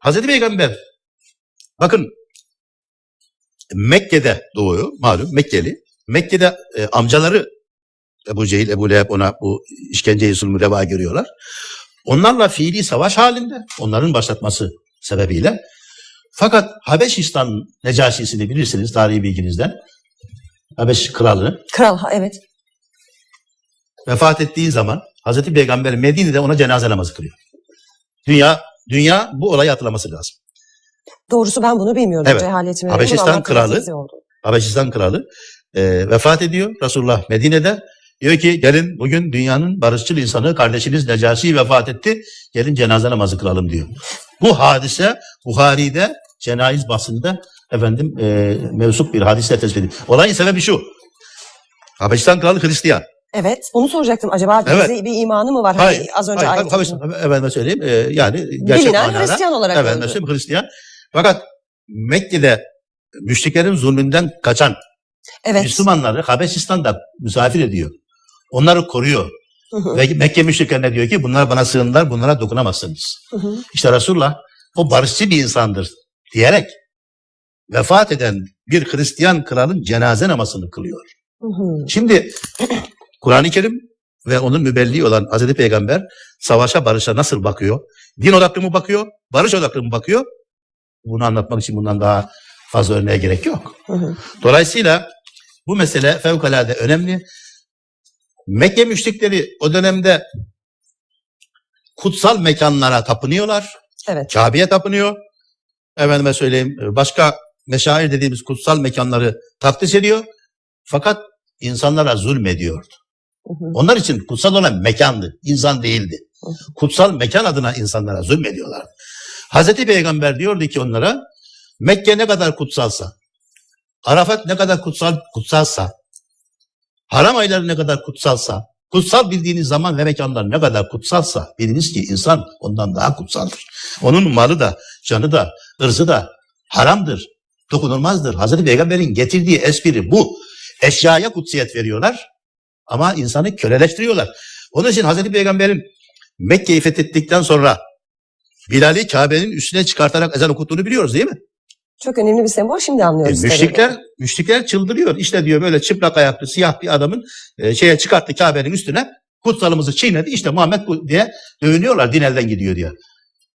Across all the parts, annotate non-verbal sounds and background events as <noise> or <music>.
Hazreti Peygamber bakın Mekke'de doğuyor malum Mekkeli. Mekke'de e, amcaları Ebu Cehil, Ebu Leheb ona bu işkenceyi zulmü reva görüyorlar. Onlarla fiili savaş halinde onların başlatması sebebiyle fakat Habeşistan Necaşisini bilirsiniz tarihi bilginizden. Habeş kralı Kral ha, evet. vefat ettiği zaman Hazreti Peygamber Medine'de ona cenaze namazı kılıyor. Dünya dünya bu olayı hatırlaması lazım. Doğrusu ben bunu bilmiyordum. Evet. Cehaletimi Habeşistan kralı-. Habeşistan kralı e, vefat ediyor. Resulullah Medine'de diyor ki gelin bugün dünyanın barışçıl insanı kardeşiniz Necaşi vefat etti. Gelin cenaze namazı kılalım diyor. Bu hadise Buhari'de cenayiz bahsinde efendim e, mevzup bir hadise tespit edildi. Olayın sebebi şu. Habeşistan kralı Hristiyan. Evet. Onu soracaktım. Acaba Evet. bize bir imanı mı var? Hani Hayır, az önce hayır, ayet- Habeşistan, efendime söyleyeyim. e, yani gerçek Bilinen manada. Hristiyan olarak Efendime öldü. söyleyeyim Hristiyan. Fakat Mekke'de müşriklerin zulmünden kaçan Evet. Müslümanları Habeşistan'da misafir ediyor. Onları koruyor. Hı hı, Ve Mekke müşriklerine diyor ki bunlar bana sığındılar, bunlara dokunamazsınız. hı hı. İşte Resulullah o barışçı bir insandır diyerek vefat eden bir Hristiyan kralın cenaze namazını kılıyor. Hı hı. Şimdi Kur'an-ı Kerim ve onun mübelliği olan Hazreti Peygamber savaşa barışa nasıl bakıyor? Din odaklı mı bakıyor? Barış odaklı mı bakıyor? Bunu anlatmak için bundan daha fazla örneğe gerek yok. Hı hı. Dolayısıyla bu mesele fevkalade önemli. Mekke müşrikleri o dönemde kutsal mekanlara tapınıyorlar. Evet. Kabe'ye tapınıyor. Efendime söyleyeyim başka meşair dediğimiz kutsal mekanları takdis ediyor. Fakat insanlara zulmediyordu. Onlar için kutsal olan mekandı, insan değildi. Kutsal mekan adına insanlara zulmediyorlar. Hazreti Peygamber diyordu ki onlara Mekke ne kadar kutsalsa, Arafat ne kadar kutsal kutsalsa, haram ayları ne kadar kutsalsa, kutsal bildiğiniz zaman ve mekanlar ne kadar kutsalsa biliniz ki insan ondan daha kutsaldır. Onun malı da, canı da, ırzı da haramdır, dokunulmazdır. Hazreti Peygamber'in getirdiği espri bu. Eşyaya kutsiyet veriyorlar ama insanı köleleştiriyorlar. Onun için Hazreti Peygamber'in Mekke'yi fethettikten sonra Bilal'i Kabe'nin üstüne çıkartarak ezan okuttuğunu biliyoruz değil mi? Çok önemli bir sembol. Şimdi E, anlıyoruz. müşrikler, müşrikler çıldırıyor. İşte diyor böyle çıplak ayaklı siyah bir adamın e, şeye çıkarttı Kabe'nin üstüne kutsalımızı çiğnedi. İşte Muhammed bu diye dövünüyorlar din elden gidiyor diyor.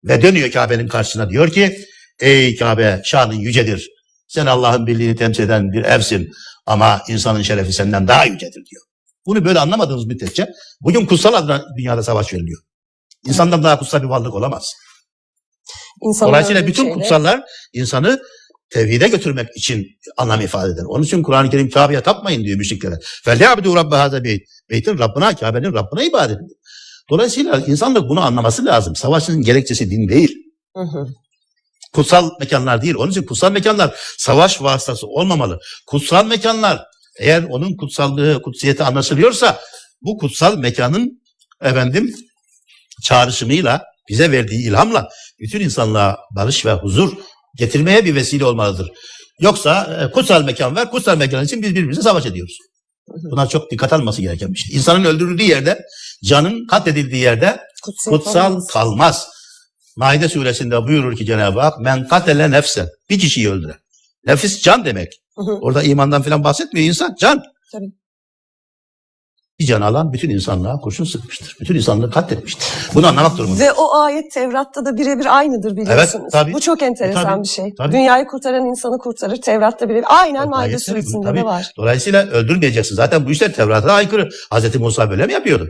Ve dönüyor Kabe'nin karşısına diyor ki ey Kabe şanın yücedir. Sen Allah'ın birliğini temsil eden bir evsin ama insanın şerefi senden daha yücedir diyor. Bunu böyle anlamadığımız müddetçe bugün kutsal adına dünyada savaş veriliyor. İnsandan daha kutsal bir varlık olamaz. İnsanlar Dolayısıyla bütün şeyde... kutsallar insanı tevhide götürmek için anlam ifade eder. Onun için Kur'an-ı Kerim Kabe'ye tapmayın diyor müşriklere. Felyabidu rabbe haza beyt. Beytin Rabbına, Kabe'nin Rabbına ibadet edin. Dolayısıyla insanlık bunu anlaması lazım. Savaşın gerekçesi din değil. Kutsal mekanlar değil. Onun için kutsal mekanlar savaş vasıtası olmamalı. Kutsal mekanlar eğer onun kutsallığı, kutsiyeti anlaşılıyorsa bu kutsal mekanın efendim çağrışımıyla bize verdiği ilhamla bütün insanlığa barış ve huzur getirmeye bir vesile olmalıdır. Yoksa e, kutsal mekan var, kutsal mekan için biz birbirimize savaş ediyoruz. Buna çok dikkat alması gereken bir şey. İnsanın öldürüldüğü yerde, canın katledildiği yerde Kutsiyet kutsal olmaz. kalmaz. Maide suresinde buyurur ki Cenab-ı Hak men katele nefsen bir kişiyi öldüren. Nefis can demek. Orada imandan falan bahsetmiyor insan can. Tabii. Bir can alan bütün insanlığa kurşun sıkmıştır. Bütün insanlığı katletmiştir. Bunu anlamak durumunda. Ve o ayet Tevrat'ta da birebir aynıdır biliyorsunuz. Evet, tabii. Bu çok enteresan Tabii, bir şey. tabii. Dünyayı kurtaran insanı kurtarır. Tevrat'ta birebir. Aynen Maide suresinde tabii. de var. Dolayısıyla öldürmeyeceksin. Zaten bu işler Tevrat'a aykırı. Hazreti Musa böyle mi yapıyordu?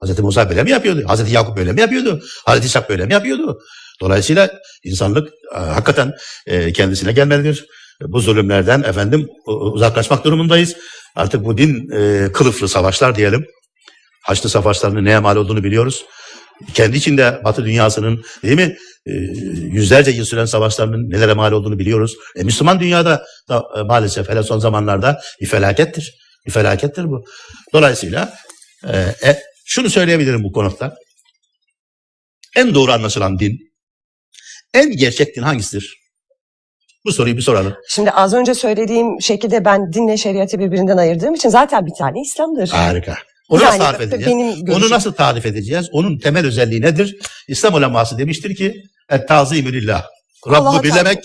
Hazreti Musa böyle mi yapıyordu? Hazreti Yakup böyle mi yapıyordu? Hazreti İshak böyle mi yapıyordu? Dolayısıyla insanlık e, hakikaten e, kendisine gelmelidir. Bu zulümlerden efendim uzaklaşmak durumundayız. Artık bu din e, kılıflı savaşlar diyelim. Haçlı savaşlarının neye mal olduğunu biliyoruz. Kendi içinde Batı dünyasının değil mi e, yüzlerce yıl süren savaşlarının nelere mal olduğunu biliyoruz. E, Müslüman dünyada da e, maalesef hele son zamanlarda bir felakettir. Bir felakettir bu. Dolayısıyla e, e, şunu söyleyebilirim bu konuda. En doğru anlaşılan din, en gerçek din hangisidir? Bu soruyu bir soralım. Şimdi az önce söylediğim şekilde ben dinle şeriatı birbirinden ayırdığım için zaten bir tane İslam'dır. Harika. Onu Yani nasıl tarif edeceğiz? benim Onu nasıl tarif edeceğiz? Onun temel özelliği nedir? İslam uleması demiştir ki et-tazimü lillah. Rabb'ı bilemek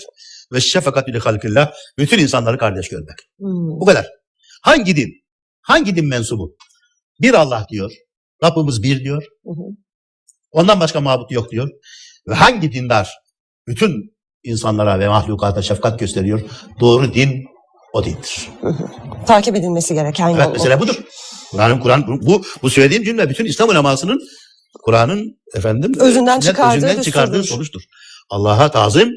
ve şefakatü li halkillah. Bütün insanları kardeş görmek. Hmm. Bu kadar. Hangi din? Hangi din mensubu? Bir Allah diyor. Rabbimiz bir diyor. Hı hı. Ondan başka mabut yok diyor. Ve hangi dindar bütün insanlara ve mahlukata şefkat gösteriyor? Doğru din o dindir. <laughs> Takip edilmesi gereken Evet yol. mesele budur. Kur'an'ın Kur'an bu, bu söylediğim cümle bütün İslam ulemasının Kur'an'ın efendim Özünden çıkardığı özünden çıkardığı sonuçtur. Allah'a tazim,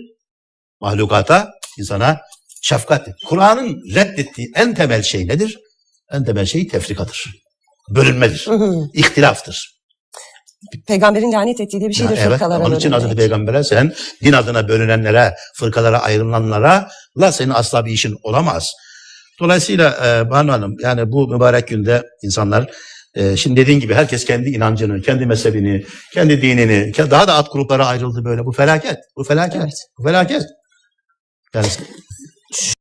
mahlukata, insana şefkat. Kur'an'ın reddettiği en temel şey nedir? En temel şey tefrikadır. Bölünmedir. İhtilaftır. Peygamberin lanet ettiği de bir şeydir Ya evet, fırkalara onun için. Hazreti Peygamber'e sen din adına bölünenlere, fırkalara ayrılanlara la senin asla bir işin olamaz. Dolayısıyla e, Banu Hanım yani bu mübarek günde insanlar e, şimdi dediğin gibi herkes kendi inancını, kendi mezhebini, kendi dinini, daha da alt gruplara ayrıldı böyle. Bu felaket. Bu felaket. Evet. Bu felaket. Yani